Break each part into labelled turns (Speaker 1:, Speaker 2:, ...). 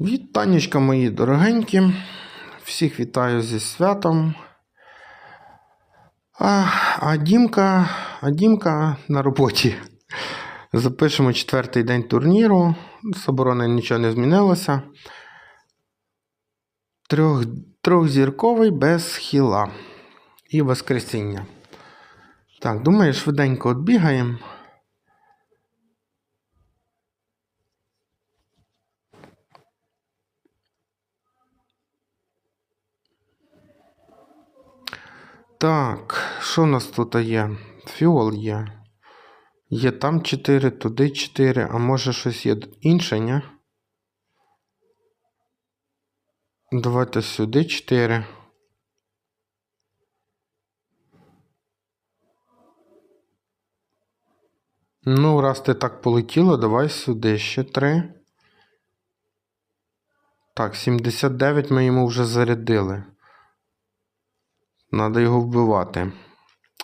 Speaker 1: Вітанечка мої дорогенькі. Всіх вітаю зі святом. А, а Дімка, а Дімка на роботі. Запишемо четвертий день турніру. З оборони нічого не змінилося. Трьох, трьохзірковий без хіла і воскресіння. Так, думаю, швиденько відбігаємо. Так, що у нас тут є? Фіол є. Є там 4, туди 4, а може щось є інше, ні? Давайте сюди 4. Ну, раз ти так полетіло, давай сюди ще 3. Так, 79 ми йому вже зарядили. Надо його вбивати.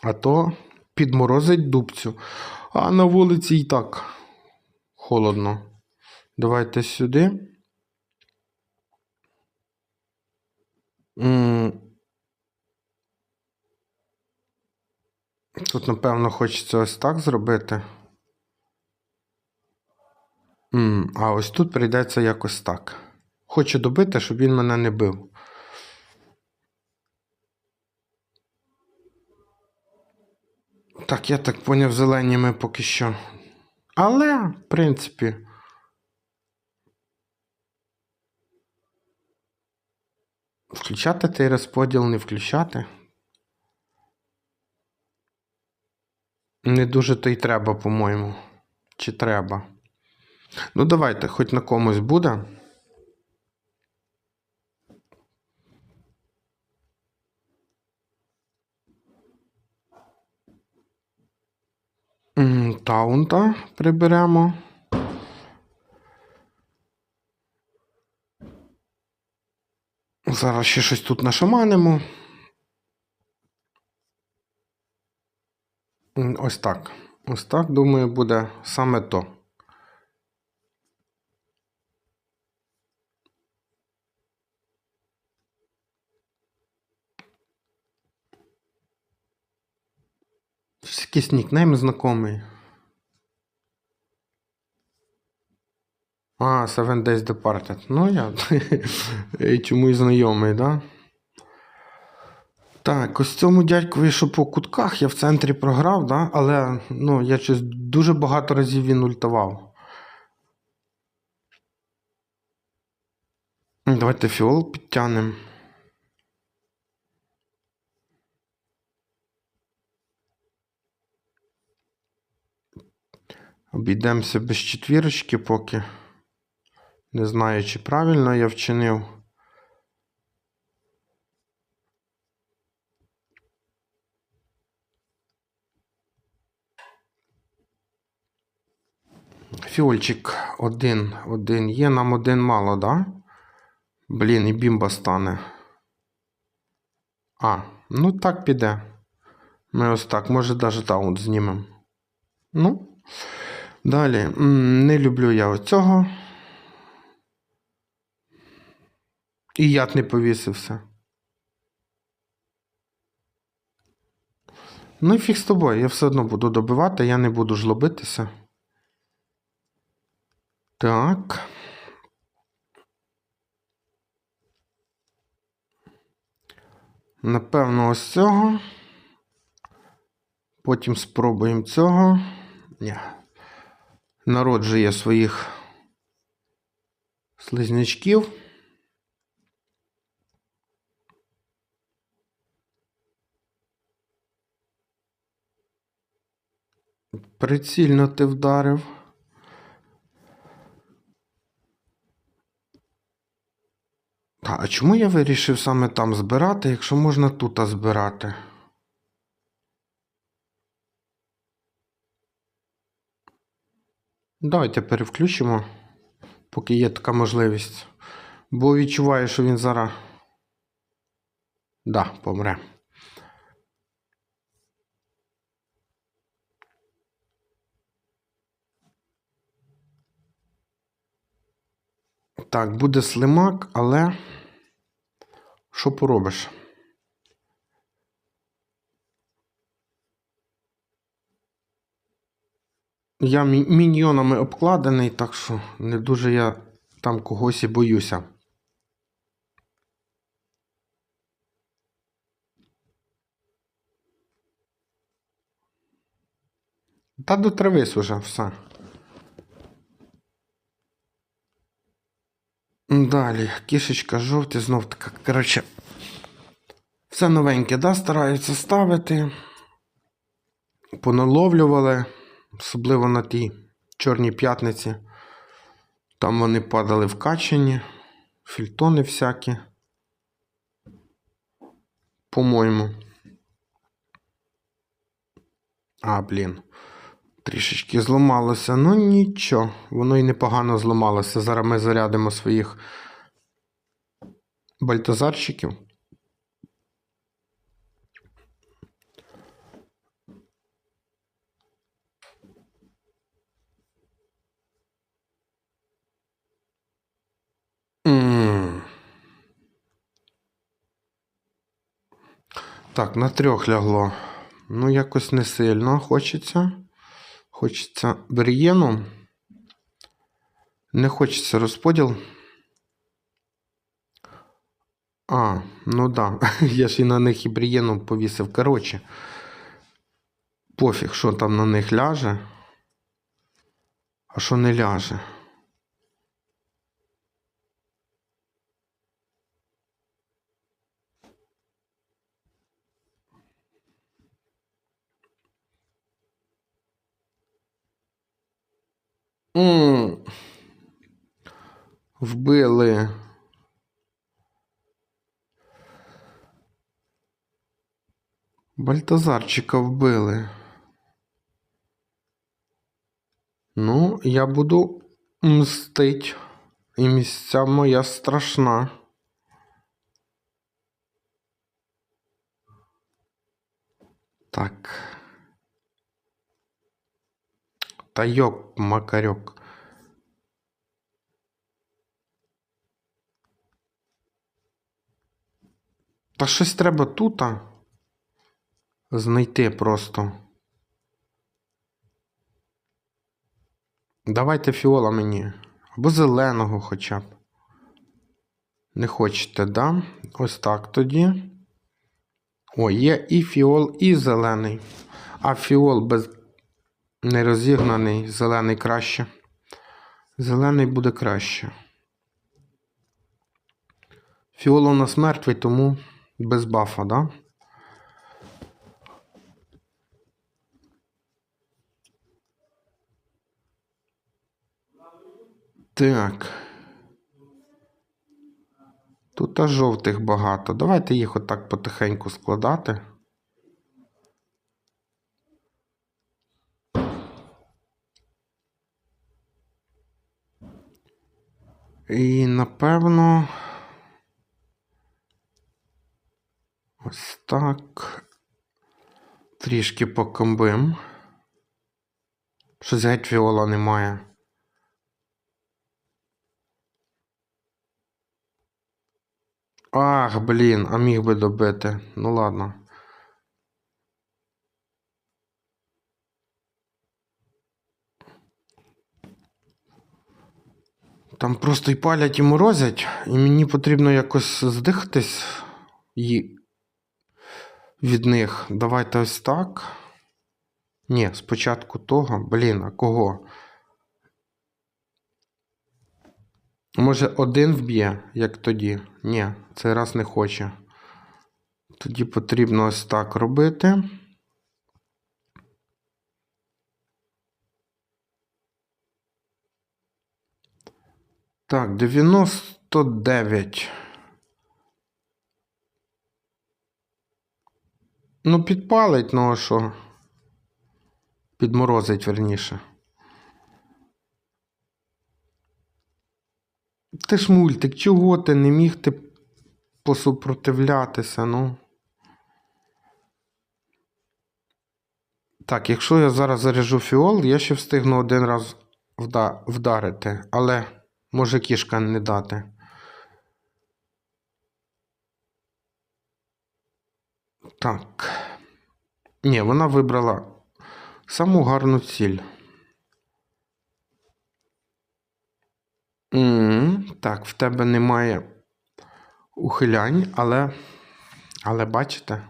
Speaker 1: А то підморозить дубцю. А на вулиці і так холодно. Давайте сюди. Тут, напевно, хочеться ось так зробити. А ось тут прийдеться якось так. Хочу добити, щоб він мене не бив. Так, я так поняв, зелені ми поки що. Але, в принципі. Включати той розподіл, не включати. Не дуже то й треба, по-моєму. Чи треба? Ну, давайте, хоч на комусь буде. М, Таунта приберемо. Зараз ще щось тут нашаманимо. Ось так. Ось так, думаю, буде саме то. Якийсь нікнейм знайомий. А, Seven Days Departed. Ну, я чомусь знайомий, да? Так, ось цьому дядькові, що по кутках я в центрі програв, да? але ну, я щось дуже багато разів він ультавав. Давайте фіол підтягнемо. Обійдемося без четвірочки поки. Не знаю, чи правильно я вчинив. Фіольчик один, один є, нам один мало, да? Блін, і бімба стане. А, ну так піде. Ми ось так, може навіть таунт знімемо. Ну. Далі. Не люблю я оцього. І яд не повісився. Ну і фіг з тобою, я все одно буду добивати, я не буду жлобитися. Так. Напевно, ось цього. Потім спробуємо цього. Ні. Народжує своїх слизнячків. Прицільно ти вдарив. Та, а чому я вирішив саме там збирати, якщо можна тут збирати? Давайте перевключимо, поки є така можливість. Бо відчуваю, що він зараз. Да, помре. Так, буде слимак, але що поробиш? Я міньйонами обкладений, так що не дуже я там когось і боюся. Та дотравись уже все. Далі, кішечка жовті, знов така. Коротше, все новеньке, да, стараються ставити. Поналовлювали, особливо на тій чорній п'ятниці. Там вони падали вкачені, фільтони всякі. По-моєму. А, блін. Трішечки зламалося. Ну нічого, воно і непогано зламалося. Зараз ми зарядимо своїх бальтазарчиків. Так, на трьох лягло. Ну, якось не сильно хочеться. Хочеться берієну. Не хочеться розподіл. А, ну да. Я ж і на них і брієну повісив. Коротше. Пофіг, що там на них ляже. А що не ляже. М. Вбили. Бальтазарчика вбили. Ну, я буду мстить. І місця моя страшна. Так. Та йоп, макарьок. Та щось треба тут знайти просто. Давайте фіола мені. Або зеленого хоча б. Не хочете, да? Ось так тоді. О, є і фіол, і зелений. А фіол без не розігнаний, зелений краще. Зелений буде краще. Фіол у нас мертвий, тому без бафа, да? Так. Тут аж жовтих багато. Давайте їх отак потихеньку складати. І напевно. Ось так. Трішки покомбим. Щось геть фіола немає. Ах, блін, а міг би добити. Ну ладно. Там просто і палять, і морозять, і мені потрібно якось здихатись і від них. Давайте ось так. Ні, спочатку того. Блін, а кого? Може, один вб'є, як тоді? Ні, цей раз не хоче. Тоді потрібно ось так робити. Так, 99. Ну, підпалить, ну а що? Підморозить верніше. Ти ж мультик, чого ти не міг ти посупротивлятися, ну? Так, якщо я зараз заряжу фіол, я ще встигну один раз вда- вдарити, але Може кішка не дати. Так. Ні, вона вибрала саму гарну ціль. м Так, в тебе немає ухилянь, але. Але бачите?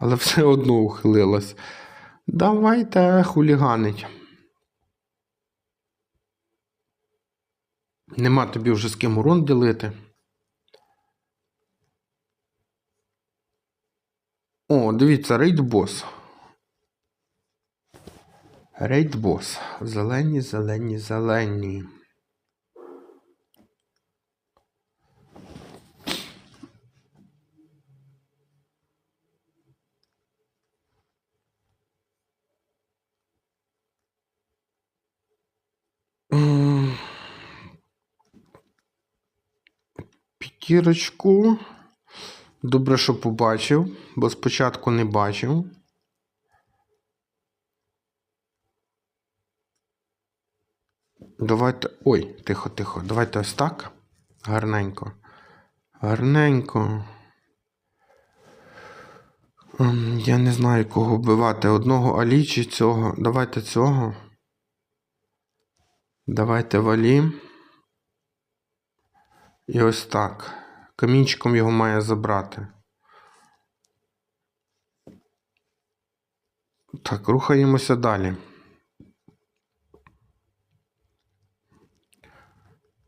Speaker 1: Але все одно ухилилась. Давайте хуліганить. Нема тобі вже з ким урон ділити. О, дивіться, рейд бос. Рейд бос. Зелені, зелені, зелені. М. П'ятірочку. Добре, що побачив, бо спочатку не бачив. Давайте. Ой, тихо, тихо. Давайте ось так. Гарненько. Гарненько. Ем, Я не знаю, кого вбивати. Одного Алі чи цього. Давайте цього. Давайте валі. І ось так. Камінчиком його має забрати. Так, рухаємося далі.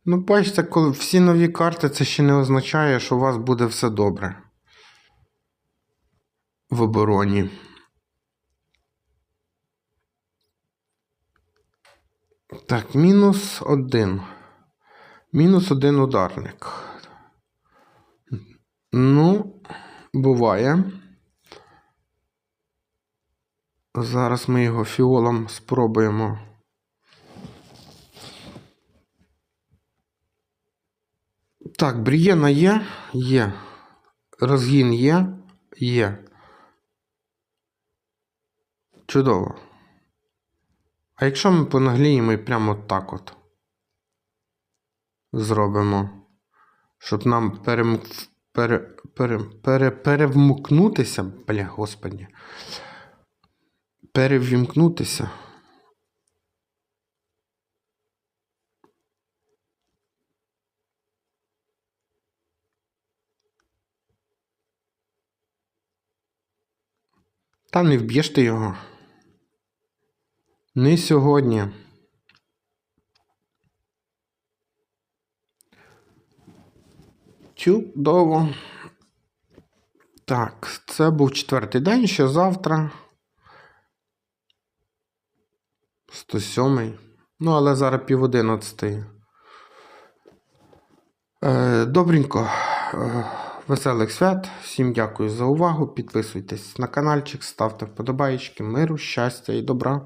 Speaker 1: Ну, бачите, коли всі нові карти, це ще не означає, що у вас буде все добре. В обороні. Так, мінус один. Мінус один ударник. Ну, буває. Зараз ми його фіолом спробуємо. Так, брієна є? Є. Розгін є? Є. Чудово. А якщо ми понагліємо і прямо так от зробимо, щоб нам перемк... пере... Пере... Пере... перевмкнутися, бля, господі, перевімкнутися. Та не вб'єш ти його. Не сьогодні. Чудово. Так, це був четвертий день, ще завтра. 107. Ну, але зараз пів одинадцятий. Е, добренько. Е, веселих свят. Всім дякую за увагу. Підписуйтесь на каналчик, ставте вподобайки, миру, щастя і добра.